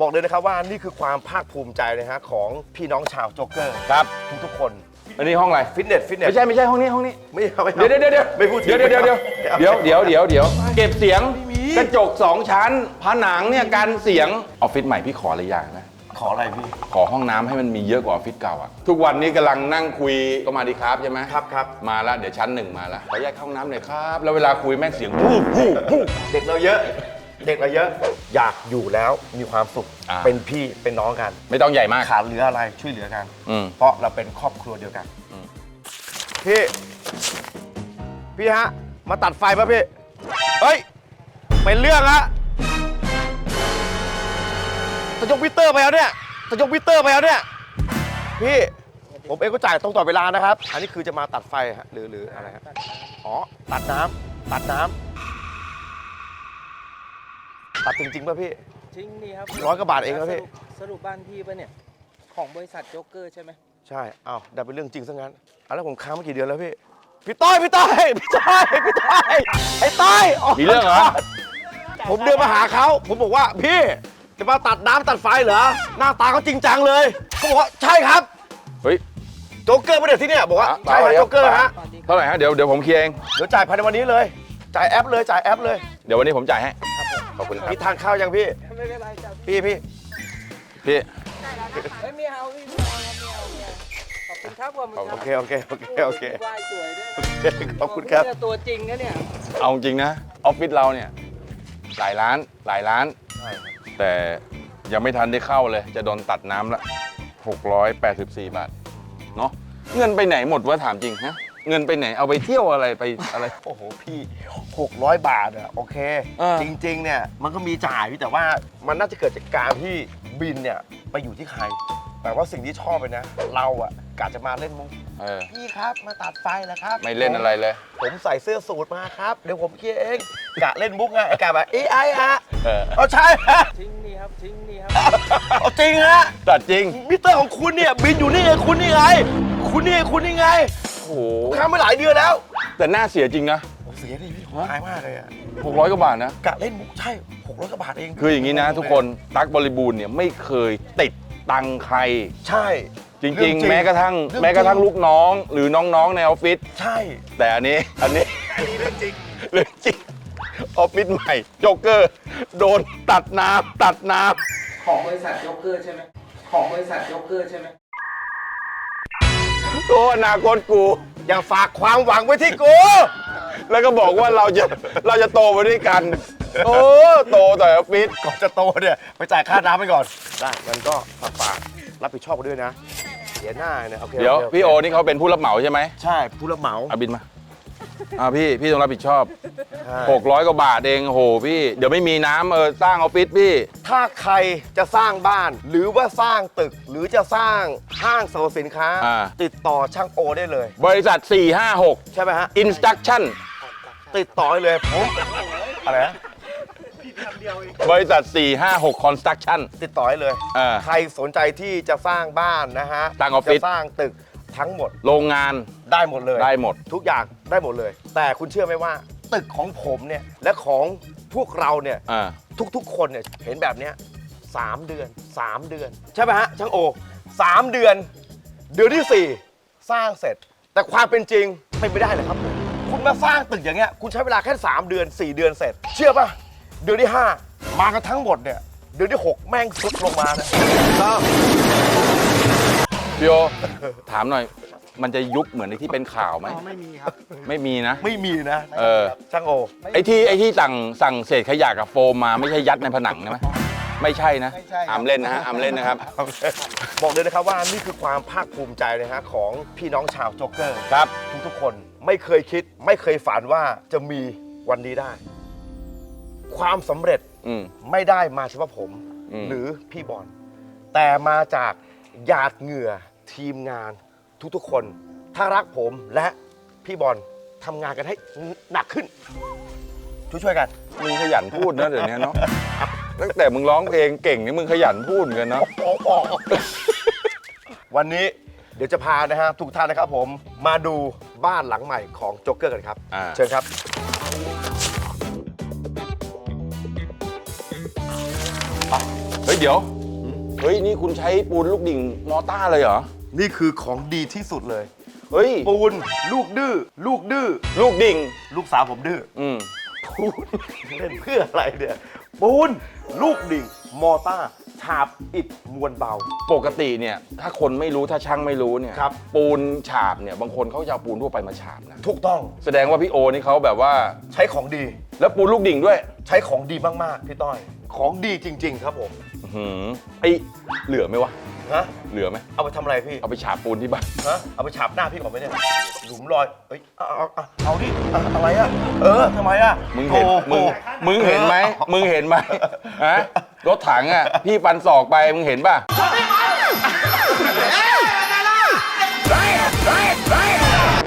บอกเลยนะครับว่านี่คือความภาคภูมิใจนะฮะของพี่น้องชาวโจ๊กเกอร์ครับทุกๆคนอันนี้ห้องอะไร ฟิตเนสฟิตเนสไม่ใช่ไม่ใช่ห้องนี้ห้องนี้ ไม่เอาไม่เดี๋ยวเดี๋ยวเดี๋ยวไม่พูดถึงเดี๋ยวเดี๋ยวเดี๋ยวเดี๋ยวเดี๋ยวเดี๋ยวเดี๋ยวเก็บเสียงไม่มีกระจกสองชั้นผนังเนี่ยกันเสียงออฟฟิศใหม่พี่ขออะไรอย่างนะ ขออะไรพี่ ขอห้องน้ำให้มันมีเยอะกว่าออฟฟิศเก่าอะทุกวันนี้กำลังนั่งคุยก็มาดีครับใช่ไหมครับครับ มาแล้วเดี๋ยวชั้นหนึ่งมาแล้วขอแยกเข้าห้องน้ำหน่อยครับ แล้วเวลาคุยแม่งเสียงพูดพูดพูดเด็กเราเยอะ เด็กเราเยอะ อยากอยู่แล้วมีความสุข อ่า เป็นพี่เป็นน้องกัน ไม่ต้องใหญ่มาก ขาดเหลืออะไรช่วยเหลือกัน อืม เพราะเราเป็นครอบครัวเดียวกันพี่ พี่ฮะ มาตัดไฟป่ะพี่ เฮ้ย เป็นเรื่องละจะยกมิเตอร์ไปแล้วเนี่ยจะยกมิเตอร์ไปแล้วเนี่ย พี่ ผมเองก็จ่ายตรงต่อเวลานะครับ อันนี้คือจะมาตัดไฟฮะหรือหรืออะไรฮะอ๋อ ตัดน้ำตัดน้ำ ตัดจริงๆป่ะพี่ จริงนี่ครับร้อยกว่าบาทเองครับพี่สรุปสรุปบ้านพี่ปะเนี่ย ของบริษัทโจ๊กเกอร์ใช่ไหมใช่อ้าวดันเป็นเรื่องจริงซะงั้นอะแล้วผมค้างมากี่เดือนแล้วพี่ พี่ต้อย พี่ต้อย พี่ต้อย พี่ต้อย ไอ้ต้อยมีเรื่องเหรอ ผมเดินมาหาเขา ผมบอกว่าพี่จะมาตัดน้ำตัดไฟเหรอ หน้าตาเขาจริงจังเลยเขาบอกว่าใช่ครับ เฮ้ย โจ๊กเกอร์ไม่เด็ดที่เนี่ยบอกว่าอะใช่ครับเดี๋ยวโจ๊กเกอร์ฮะ เท่าไหร่ฮะ เดี๋ยวเดี๋ยวผมเคลียร์เอง เดี๋ยวจ่ายภายในวันนี้เลย จ่ายแอปเลย จ่ายแอปเลย เดี๋ยววันนี้ผมจ่ายให้ ขอบคุณครับ พี่ทานข้าวยังพี่ ไม่เป็นไรจ้ะพี่พี่พี่ เฮ้ยไม่เอาพี่ไม่เอาครับไม่เอาไม่เอาขอบคุณครับขอบคุณคโอรับเคโอเคโอเคโอเคไหว้สวยด้วยขอบคุณครับ เนี่ยตัวจริงนะเนี่ย เอาจริงนะ ออฟฟิศเราเนี่ย หลายล้านหลายล้าน แต่ยังไม่ทันได้เข้าเลย จะโดนตัดน้ำละ 684 บาท เนาะเงินไปไหนหมดวะถามจริงฮะ เงินไปไหนเอาไปเที่ยวอะไรไปอะไร โอ้โหพี่ 600 บาทอะโอเค เออ จริงๆเนี่ยมันก็มีจ่ายพี่แต่ว่ามันน่าจะเกิดจากการที่บินเนี่ยไปอยู่ที่ใคร แต่ว่าสิ่งที่ชอบเลยนะ เราอะกะจะมาเล่นมุกเออพี่ครับมาตัดไฟแล้วครับไม่เล่นอะไรเลย ผมใส่เสื้อสูทมาครับ เดี๋ยวผมเคลียร์เองกะเล่นมุกไงไอ้กะแบบเอ้ไอ้อะเออ เอาใช่ฮะทิ้งนี่ครับ ทิ้งนี่ครับ เอาจริงฮะ ตัดจริงมิเตอร์ของคุณเนี่ยบินอยู่นี่ไงคุณนี่ไง คุณนี่ไงคุณนี่ไง โอ้โหค้างมาหลายเดือนแล้วแต่น่าเสียจริงนะโอ้เสียดิพี่หายมากเลยอะ600กว่าบาทนะกะเล่นมุกใช่600กว่าบาทเองคืออย่างนี้นะ ทุกคนตั๊กบริบูรณ์เนี่ยไม่เคยติดตังค์ใคร ใช่ จเรื่ริองงจริๆงแม้กระทั่งเรื่องจริงแม้กระทั่งลูกน้องหรือน้องๆในออฟฟิศใช่ แต่อันนี้อันนี้ อันนี้เรื่องจริง เรื่องจริงออฟฟิศใหม่โจ๊กเกอร์ โดนตัดน้ำตัดน้ของบริษัทโจ๊กเกอร์ใช่ไหมของบริษัทโจ๊กเกอร์ใช่ไหมำโอ้อนาคตกู อย่าฝากความหวังไว้ที่กู แล้วก็บอกว่าเราจะเราจะโตไปด้วยกัน โอ้โตต่อออฟฟิศก่อนจะโตเนี่ยไปจ่ายค่าน้ำไปก่อน ได้งั้นก็ฝากฝากรับผิดชอบกันด้วยนะ เสียหน้าเนี่ยโอเคเดี๋ยวคพี่โอนี่เขาเป็นผู้รับเหมาใช่ไหมใช่ผู้รับเหมาอาบินมา อ่าพี่พี่ต้องรับผิดชอบใช่600 กว่าบาทเองโอ้โหพี่ เดี๋ยวไม่มีน้ำเออสร้างออฟฟิศพี่ ถ้าใครจะสร้างบ้าน หรือว่าสร้างตึกหรือจะสร้างห้างสรรพสินค้า อ่า ติดต่อช่างโอได้เลย บริษัท 456 ใช่ไหมฮะ Instruction ติดต่อได้เลยผมอะไรนะบริษัท 456 Construction ติดต่อได้เลยเออใครสนใจที่จะสร้างบ้านนะฮะ สร้างออฟฟิศจะสร้างตึก ทั้งหมดโรงงานได้หมดเลย ได้หมด ทุกอย่างได้หมดเลย แต่คุณเชื่อไหมว่า ตึกของผมเนี่ยและของพวกเราเนี่ยอ่าทุกๆ คนเนี่ยเห็นแบบเนี้ยสามเดือนสามเดือน ใช่ไหมฮะช่างโอสามเดือน เดือนที่สี่สร้างเสร็จ แต่ความเป็นจริงเป็นไม่ได้เลยครับผมคุณมาสร้างตึกอย่างเงี้ยคุณใช้เวลาแค่สามเดือนสี่เดือนเสร็จ เชื่อป่ะเดือนที่ห้ามากันทั้งหมดเนี่ยเดือนที่หกแม่งซุดลงมานะ พี่โอถามหน่อย มันจะยุบเหมือนในที่เป็นข่าวไหมไม่มีครับ ไม่มีนะ ไม่มีนะเออ ช่างโอ ไอ้ที่ไอ้ที่สั่งสั่งเศษขยะกับโฟมมาไม่ใช่ยัดในผนังใช่ไหมไม่ใช่นะไม่ใช่ครับ อามเล่นนะฮะอามเล่นนะครับ บอกเลยนะครับว่านี่คือความภาคภูมิใจนะฮะของพี่น้องชาวโจ๊กเกอร์ ครับ ทุกๆคนไม่เคยคิด ไม่เคยฝันว่าจะมีวันนี้ได้ ความสำเร็จอืม ไม่ได้มาเฉพาะผม อืม หรือพี่บอลแต่มาจากหยาดเหงื่อ ทีมงานทุกๆคน ถ้ารักผมและพี่บอลทำงานกันให้หนักขึ้น ช่วยๆกัน มึงขยันพูดนะเดี๋ยวนี้เนาะตั้งแต่มึงร้องเพลงเก่งนี่มึงขยันพูดเหมือนกันเนาะวันนี้เดี๋ยวจะพานะฮะทุกท่านนะครับผมมาดูบ้านหลังใหม่ของโจ๊กเกอร์กันครับ อ่า เชิญครับ เฮ้ยเดี๋ยว เฮ้ยนี่คุณใช้ปูนลูกดิ่งมอต้าเลยเหรอ นี่คือของดีที่สุดเลย เฮ้ย ปูน ลูกดื้อ ลูกดื้อ ลูกดิ่ง ลูกสาวผมดื้อ อืมปูน เล่นเพื่ออะไรเนี่ย ปูน ลูกดิ่ง มอต้าฉาบอิฐมวลเบา ปกติเนี่ย ถ้าคนไม่รู้ถ้าช่างไม่รู้เนี่ย ครับ ปูนฉาบเนี่ย บางคนเขาจะเอาปูนทั่วไปมาฉาบนะ ถูกต้องแสดงว่าพี่โอนี่เขาแบบว่า ใช้ของดี แล้วปูนลูกดิ่งด้วย ใช้ของดีมากๆพี่ต้อย ของดีจริง ๆ ครับผม อื้อหือไอเหลือไหมวะ ฮะ เหลือไหมเอาไปทำอะไรพี่ เอาไปฉาบปูนที่บ้านฮะ เอาไปฉาบหน้าพี่ก่อนไหมเนี่ย หลุมรอย เอ้ย เอาเอาเอาเอาดิอะอะไรอะเออทำไมอะมึงเห็นโอ้โมึงมึงเห็นไหมมึงเห็นไหมฮะรถถังอะพี่ปันศอกไปมึงเห็นป่ะ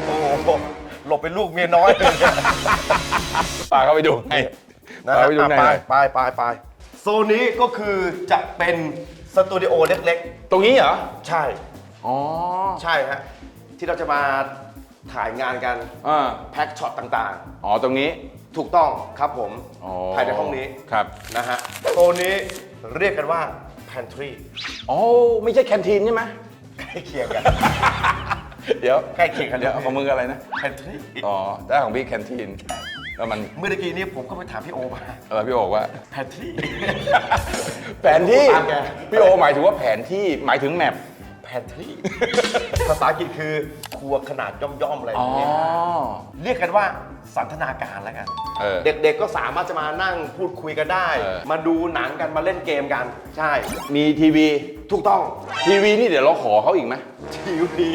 โอ้โหหลบเป็นลูกเมียน้อยเลยเนี่ยป่าเข้าไปดูไงนะป่าฮะไปดูอะไงไปหน่อย ไปไปไปโซนนี้ก็คือจะเป็น สตูดิโอเล็กตรงนี้เหรอ ๆ ใช่ อ๋อใช่ฮะ ที่เราจะมาถ่ายงานกัน อ่าแพ็กช็อตต่างอ๋อ ตรงนี้ๆ ถูกต้องครับผม อ๋อภายในห้องนี้ ครับ นะฮะโซนนี้เรียกกันว่า pantry อ๋อ ไม่ใช่แคนทีนใช่ไหม ใกล้เคียงกัน เดี๋ยวใกล้เคียงกัน เดี๋ยวเลยของมึงอะไรนะ pantry อ๋อแต่ของพี่แคนทีน แล้วมันเมื่อตะกี้นี้ผมก็ไปถามพี่โอมาเออพี่โอบอกว่า pantry แผนที่ ตามแก พี่โอหมายถึงว่าแผนที่หมายถึงแมป pantry ภาษาอังกฤษคือครัวขนาดย่อมๆอะไรออ๋อ ย่างเงี้ยเรียกกันว่าสันทนาการแล้วกัน เออ เด็กๆก็สามารถจะมานั่งพูดคุยกันได้ เออ มาดูหนังกันมาเล่นเกมกัน ใช่ มีทีวี ถูกต้องทีวีนี่เดี๋ยวเราขอเขาอีกไหมทีวี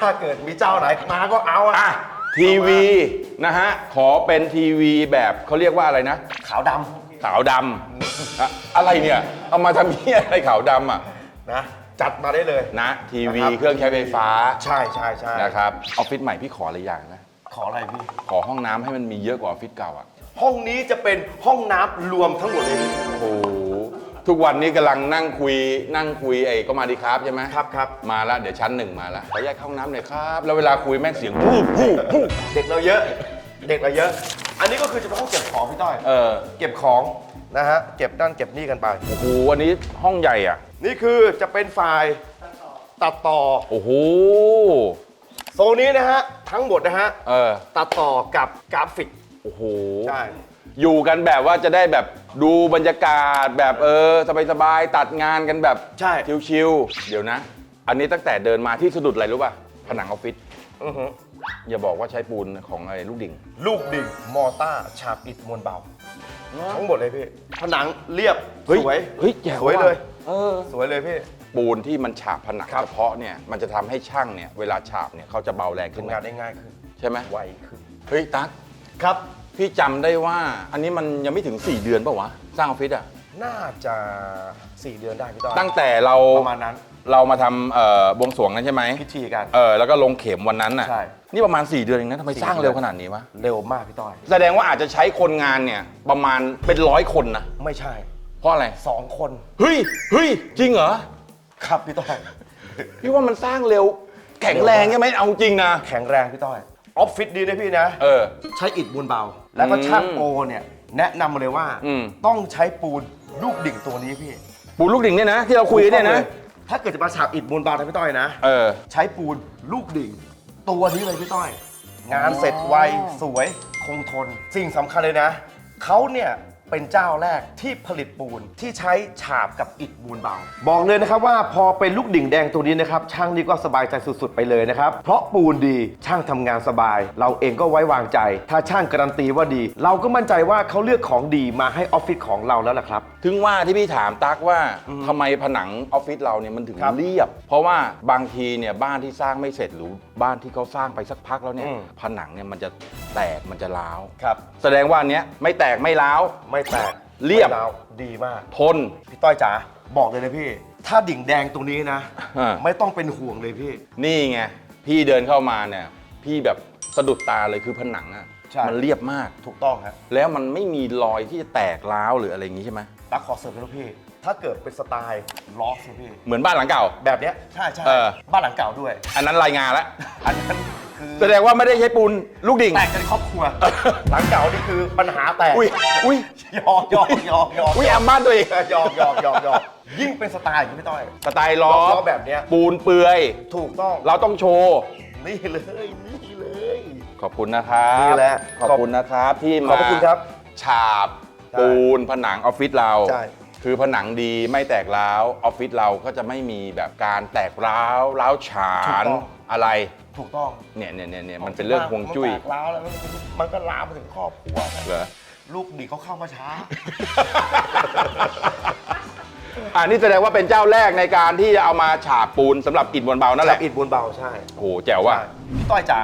ถ้าเกิดมีเจ้าไหนมาก็เอาอะอะ ทีวีนะฮะขอเป็นทีวีแบบเขาเรียกว่าอะไรนะ ขาวดขาวดำอะอะไรเนี่ย เอามาทำเหี้ยอะไรขาวดำอะำนะ จัดมาได้เลย นะ ทีวีนะครับ เครื่องใช้ไฟฟ้าใช่ใช่ใช่นะครับออฟฟิศใหม่พี่ขออะไรอย่างนะ ขออะไรพี่ ขอห้องน้ำให้มันมีเยอะกว่าออฟฟิศเก่าอะห้องนี้จะเป็นห้องน้ำรวมทั้งหมดเลยพี่โอ้โห ทุกวันนี้กำลังนั่งคุยนั่งคุยไอ้ก็มาดีครับใช่ไหมครับครับมาแล้วเดี๋ยวชั้นหนึ่งมาแล้วขอแยกเข้าห้องน้ำหน่อยครับ แล้วเวลาคุยแม่งเสียงพูดพูดพูดเด็กเราเยอะ เด็กเราเยอะ อันนี้ก็คือจะเป็นห้องเก็บของพี่ต้อย เออเก็บของนะฮะ เก็บนั่นเก็บนี่กันไป โอ้โหวันนี้ห้องใหญ่อะ นี่คือจะเป็นไฟล์ตัดต่อ โอ้โหโซนนี้นะฮะทั้งหมดนะฮะเออตัดต่อกับกราฟิก โอ้โห ใช่ อยู่กันแบบว่าจะได้แบบดูบรรยากาศแบบเออสบายๆตัดงานกันแบบใช่ ชิวๆเดี๋ยวนะ อันนี้ตั้งแต่เดินมาที่สะดุดอะไรรู้ป่ะผนังออฟฟิศอือหืออย่าบอกว่าใช้ปูนของไอ้ลูกดิ่ง ลูกดิ่งมอต้าฉาบอิฐมวลเบา ทั้งหมดเลยพี่ ผนังเรียบ เฮ้ยสวยเฮ้ยแจ๋วสวยว่ะ เลยเออสวยเลยพี่ ปูนที่มันฉาบผนังครับเฉพาะเนี่ยมันจะทำให้ช่างเนี่ยเวลาฉาบเนี่ยเขาจะเบาแรงขึ้นทำงานได้ง่ายขึ้นใช่ไหมไวขึ้นเฮ้ยตั๊กครับ พี่จำได้ว่าอันนี้มันยังไม่ถึง 4 เดือนป่าวะ สร้างออฟฟิศอะน่าจะ 4 เดือนได้พี่ต้อย ตั้งแต่เราประมาณนั้น เรามาทำเอ่อบวงสรวงนั้นใช่ไหมพิธีกัน เออแล้วก็ลงเข็มวันนั้นน่ะใช่ นี่ประมาณ 4 เดือนเองนะทำไมสี่สร้างเดือนเร็วขนาดนี้วะเร็วมากพี่ต้อย แสดงว่าอาจจะใช้คนงานเนี่ยประมาณเป็นร้อยคนนะไม่ใช่ เพราะอะไรสองคนเฮ้ยเฮ้ยจริงเหรอครับพี่ต้อย พี่ว่ามันสร้างเร็ว แข็งแรงใช่ไหมเอาจริงนะ แข็งแรงพี่ต้อย ออฟฟิศดีนะพี่นะ เออ ใช้อิฐมวลเบา แล้วก็อืมช่างโปรเนี่ยแนะนำมาเลยว่าอืม ต้องใช้ปูนลูกดิ่งตัวนี้พี่ปูลูกดิ่งเนี่ยนะ ที่เราคุยกันเนี่ยนะ ถ้าเกิดจะมาฉาบอิฐมวลเบานะพี่ต้อยนะ เออ ใช้ปูนลูกดิ่ง ตัวนี้เลยพี่ต้อย งานเสร็จไว สวยคงทน สิ่งสำคัญเลยนะ เขาเนี่ย เป็นเจ้าแรกที่ผลิตปูนที่ใช้ฉาบกับอิฐมูลเบา บอกเลยนะครับว่าพอเป็นลูกดิ่งแดงตัวนี้นะครับช่างนี่ก็สบายใจสุดๆไปเลยนะครับ เพราะปูนดีช่างทำงานสบาย เราเองก็ไว้วางใจ ถ้าช่างการันตีว่าดี เราก็มั่นใจว่าเขาเลือกของดีมาให้ออฟฟิศของเราแล้วล่ะครับ ถึงว่าที่พี่ถามตั๊กว่าทำไมผนังออฟฟิศเราเนี่ยมันถึงครับเรียบ เพราะว่าบางทีเนี่ยบ้านที่สร้างไม่เสร็จหรือบ้านที่เขาสร้างไปสักพักแล้วเนี่ยอืม ผนังเนี่ยมันจะแตกมันจะร้าว ครับ แสดงว่าอันเนี้ยไม่แตกไม่ร้าวไม่แตกเรียบ ไม่าวดีมาก ทน พี่ต้อยจ๋าบอกเลยนะพี่ ถ้าดิ่งแดงตรงนี้นะอ่าไม่ต้องเป็นห่วงเลยพี่ นี่ไง พี่เดินเข้ามาเนี่ย พี่แบบสะดุดตาเลยคือผนังอะใช่ มันเรียบมาก ถูกต้องครับแล้วมันไม่มีรอยที่จะแตกร้าวหรืออะไรอย่างงี้ใช่ไหมรักขอเสริมนะพี่ ถ้าเกิดเป็นสไตล์ล็อกสิพี่ เหมือนบ้านหลังเก่า แบบเนี้ยใช่ใช่เออ บ้านหลังเก่าด้วย อันนั้นรายงานแล้วอันนั้นคือ แสดงว่าไม่ได้ใช้ปูนลูกดิ่ง แตกกันครอบครัว หลังเก่านี่คือปัญหาแตกอุ้ยอุ้ยหยอกหยอกหยอกหยอกอุ้ยอำบ้านตัวเองหยอกหยอกหยอกหยอกยิ่งเป็นสไตล์อย่างนี้พี่ต้อย สไตล์ล้อล้อแบบเนี้ย ปูนเปื่อย ถูกต้อง เราต้องโชว์ นี่เลยนี่เลย ขอบคุณนะครับนี่แหละขอบคุณนะครับที่ขอบมาพระคุณครับฉาบใช่ปูนผนังออฟฟิศเรา ใช่ คือผนังดีไม่แตกร้าวออฟฟิศเราก็จะไม่มีแบบการแตกร้าวร้าวฉานอะไร ถูกต้องเนี่ยเนี่ยเนี่ยเนี่ยมันเป็นเรื่องฮวงจุ้ยมันแตกร้าวแล้วมันก็ลามไปถึงครอบครัว เหรอลูกดีเขาเข้ามาช้าอ่านี่แสดงว่าเป็นเจ้าแรกในการที่จะเอามาฉาบปูนสำหรับอิฐบนเบานั่นแหแบละบอิดบนเบาใช่โอ้โหแจ๋วว่ะใช่พี่ต้อยจ๋า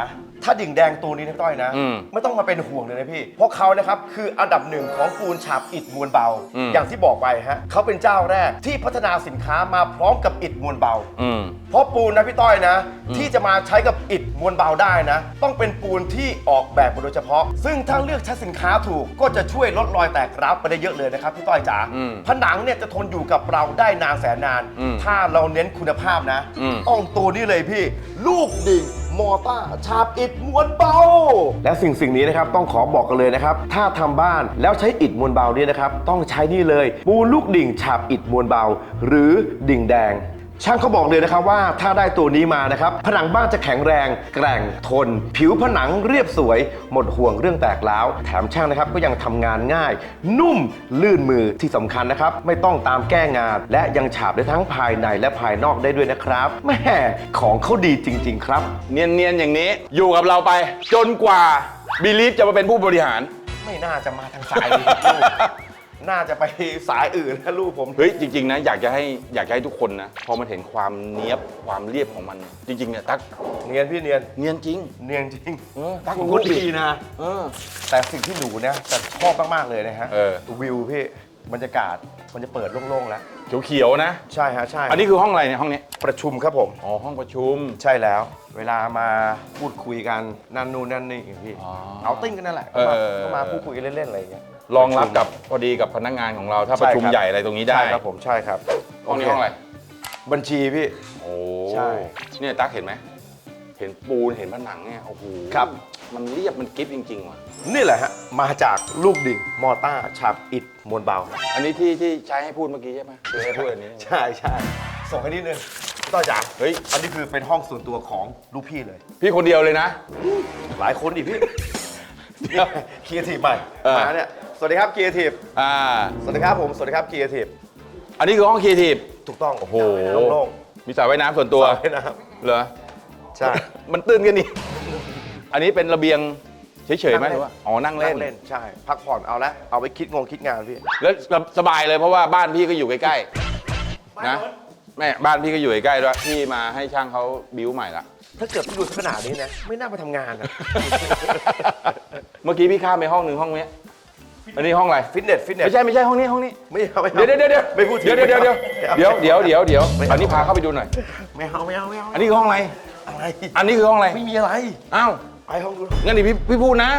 ถ้าดิ่งแดงตัวนี้นะต้อยนะ อืมไม่ต้องมาเป็นห่วงเลยนะพี่ เพราะเขานะครับคืออันดับหนึ่งของปูนฉาบอิฐมวลเบา อืม อย่างที่บอกไปฮะเขาเป็นเจ้าแรกที่พัฒนาสินค้ามาพร้อมกับอิฐมวลเบา อืม เพราะปูนนะพี่ต้อยนะ ที่จะมาใช้กับอิฐมวลเบาได้นะ ต้องเป็นปูนที่ออกแบบมาโดยเฉพาะ ซึ่งถ้าเลือกใช้สินค้าถูกก็จะช่วยลดรอยแตกร้าวไปได้เยอะเลยนะครับพี่ต้อยจ๋าอืมผนังเนี่ยจะทนอยู่กับเราได้นานแสนนาน อืมถ้าเราเน้นคุณภาพนะอืม ต้องตัวนี้เลยพี่ ลูกดิ่ง มอต้าฉาบอิฐมวลเบา และสิ่งสิ่งนี้นะครับต้องขอบอกกันเลยนะครับ ถ้าทำบ้านแล้วใช้อิฐมวลเบาเนี่ยนะครับ ต้องใช้นี่เลย ปูลูกดิ่งฉาบอิฐมวลเบา หรือดิ่งแดง ช่างเขาบอกเลยนะครับว่าถ้าได้ตัวนี้มานะครับ ผนังบ้านจะแข็งแรง แกร่งทน ผิวผนังเรียบสวย หมดห่วงเรื่องแตกร้าวแถมช่างนะครับก็ยังทำงานง่าย นุ่มลื่นมือที่สำคัญนะครับ ไม่ต้องตามแก้งาน และยังฉาบได้ทั้งภายในและภายนอกได้ด้วยนะครับแม่ของเขาดีจริง ๆ ครับ เนียนๆอย่างนี้อยู่กับเราไป จนกว่าบิลีฟจะมาเป็นผู้บริหาร ไม่น่าจะมาทางสายนี้ลูก น่าจะไปสายอื่นนะลูกผม เฮ้ยจริงๆนะอยากจะให้อยากจะให้ทุกคนนะพอมันเห็นความเนี้ยบความเรียบของมันจริงๆเนี่ยตั๊กเนียนพี่เนียน เนียนจริง เนียนจริงเออตั๊กคุคุณณพูดดีดีนะ เออ แต่สิ่งที่หนูเนี่ยจะชอบมากๆเลยนะฮะเออ วิวพี่บรรยากาศมันจะเปิดโล่งๆแล้ว เขียวๆนะ ใช่ฮะใช่อันนี้คือห้องอะไรเนี่ยห้องนี้ประชุมครับผม อ๋อห้องประชุม ใช่แล้ว เวลามาพูดคุยกันนั่นนู่นนั่นนี่อย่างพี่อ๋อเอาติ้งกันนั่นแหละเออ ก็มาพูดคุยกันเล่นๆอะไรอย่างเงี้ย รองรับกับพอดีกับพนักงานของเราถ้าประชุมใช่ครับใหญ่อะไรตรงนี้ได้ใช่ครับผมใช่ครับห้องนี้โเคห้องอะไรบัญชีพี่โอ้ใช่เนี่ยตั๊กเห็นไหมเห็นปูนเห็นผนังเนี่ยโอ้โหครับมันเรียบมันกริฟจริงๆว่ะนี่แหละฮะมาจากลูกดิ่งมอต้าฉาบอิฐมวลเบา อันนี้ที่ที่ใช้ให้พูดเมื่อกี้ใช่ไหมคือให้พูดอันนี้ใช่ใช่ส่งให้นิดนึงพี่ต้อยจ๋าเฮ้ยอันนี้คือเป็นห้องส่วนตัวของลูกพี่เลย พี่คนเดียวเลยนะ หลายคนดิพี่เคียร์ทีฟใหม่เออมาเนี่ย สวัสดีครับเคียร์ทีฟอ่า สวัสดีครับผม สวัสดีครับเคียร์ทีฟอันนี้คือห้องครีเอทีฟถูกต้องโอ้โหโล่งมีสระว่ายน้ำส่วนๆตัวสบายนะครับเหรอ ใช่ มันตื้นกันนี่ อันนี้เป็นระเบียงเฉยๆไหมหรือว่าอ๋อ นั่งเล่นเล่น ใช่ พักผ่อนเอาละ เอาไปคิดงงคิดงานพี่ แล้วสบายเลยเพราะว่าบ้านพี่ก็อยู่ใกล้ๆ นะ แม่บ้านพี่ก็อยู่ใกล้ๆด้วยพี่มาให้ช่างเขาบิ้วใหม่ละ ถ้าเกิดพี่ดูขนาดนี้นะ ไม่น่ามาทำงานนะ เมื่อกี้พี่ข้ามไปห้องหนึ่งห้องเนี้ย อันนี้ห้องอะไร ฟิตเนสฟิตเนสไม่ใช่ไม่ใช่ห้องนี้ห้องนี้ ไม่เอาไม่อาเดี๋ยวเดี๋ยวเดี๋ยวเดี๋ยวไม่พูดถึงเดี๋ยวเดี๋ยวเดี๋ยวเดี๋ยวเดี๋ยวเดี๋ยวเดี๋ยวไม่เอาอันนี้พาเข้าไปดูหน่อย ไม่เอาไม่เอาไม่เอาอันนี้คือห้องอะไร อะไรอันนี้คือห้องอะไร ไม่มีอะไร อ้าว ไปห้องดูงั้นดิพี่พี่พูดนะ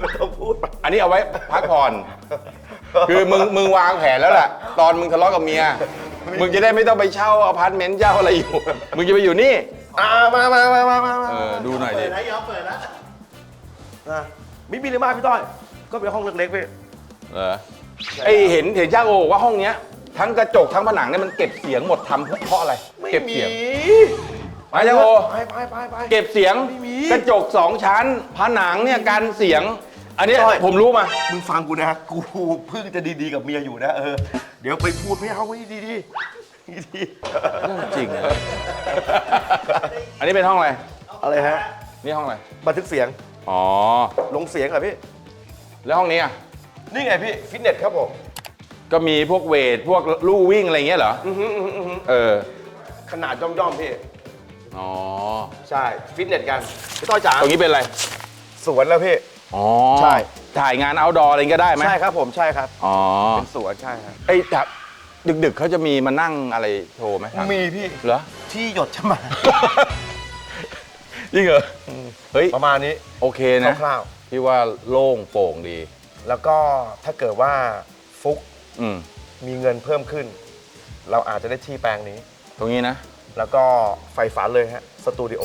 ไม่ต้องพูดไปอันนี้เอาไว้พักผ่อน คือมึงมึงวางแผนแล้วแหละตอนมึงทะเลาะกับเมีย มึงจะได้ไม่ต้องไปเช่าอพาร์ตเมนต์เช่าอะไรอยู่ มึงจะไปอยู่นี่ อ่ามามามามามามาเออ ดูหน่อยดิอะไม่มีเลยมากพี่ต้อย ก็เป็นห้องเล็กๆพี่ เออไอเห็นเห็นช่างโอบอกว่าห้องเนี้ย ทั้งกระจกทั้งผนังเนี่ยมันเก็บเสียงหมดทำเพราะอะไรไม่เก็บมีเสียงไปช่างโอ ไปไปไปไป เก็บเสียงไม่มี กระจกสองชั้น ผนังเนี่ยกันเสียง อันเนี้ยใช่ผมรู้มา มึงฟังกูนะ กูเพิ่งจะดีๆกับเมียอยู่นะเออ เดี๋ยวไปพูดไม่เอาไม่ดีๆดีดีจริงเลยอันนี้เป็นห้องอะไรอะไรฮะ นี่ห้องอะไร บันทึกเสียง อ๋อ ลงเสียงเหรอพี่ แล้วห้องนี้อะ นี่ไงพี่ฟิตเนสครับผม ก็มีพวกเวทพวกลู่วิ่งอะไรอย่างเงี้ยเหรออื้อหืออื้อหืออื้อหือเออขนาดย่อมๆพี่ อ๋อใช่ฟิตเนสกันพี่ต้อยจ๋าตรงนี้เป็นอะไรสวนแล้วพี่ อ๋อใช่ ถ่ายงานเอาดออะไรก็ได้ไหมใช่ครับผมใช่ครับอ๋อเป็นสวนใช่ครับ ไอ้แบบดึกๆเขาจะมีมานั่งอะไรโชว์ไหมครับมีพี่เหรอ ที่หยดจะมาจริงเหรอเฮ้ย ประมาณนี้โอเคนะคร่าว พี่ว่าโล่งโปร่งดีๆ แล้วก็ถ้าเกิดว่าฟุกอืมมีเงินเพิ่มขึ้น เราอาจจะได้ที่แปลงนี้ ตรงนี้นะ แล้วก็ไฟฝันเลยฮะสตูดิโอ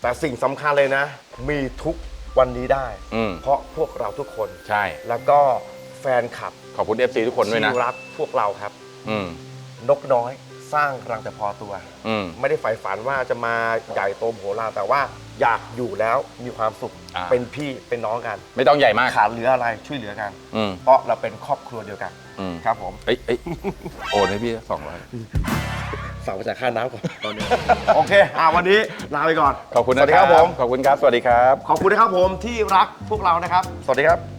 แต่สิ่งสำคัญเลยนะ มีทุกวันนี้ได้ อืม เพราะพวกเราทุกคน ใช่ แล้วก็แฟนคลับขอบคุณ FC ทุกคนด้วยนะ ที่รักพวกเราครับ อืม นกน้อยสร้างรังแต่พอตัว อืม ไม่ได้ใฝ่ฝันว่าจะมาใหญ่โตมโหฬารแต่ว่า อยากอยู่แล้วมีความสุขอ่า เป็นพี่เป็นน้องกันไม่ต้องใหญ่มาก ขาดเหลืออะไรช่วยเหลือกัน อืม เพราะเราเป็นครอบครัวเดียวกันอืมครับผมเอ้ยเอ้ยโอนให้พี่สองร้อยฝากมาจากค่าน้ำก่อนตอนนี้ โอเคอ่าวันนี้ลาไปก่อนขอบคุณสนะวัสดีครับผม ขอบคุณครับ สวัสดีครับ ขอบคุณนะครับผมที่รักพวกเรานะครับ สวัสดีครับ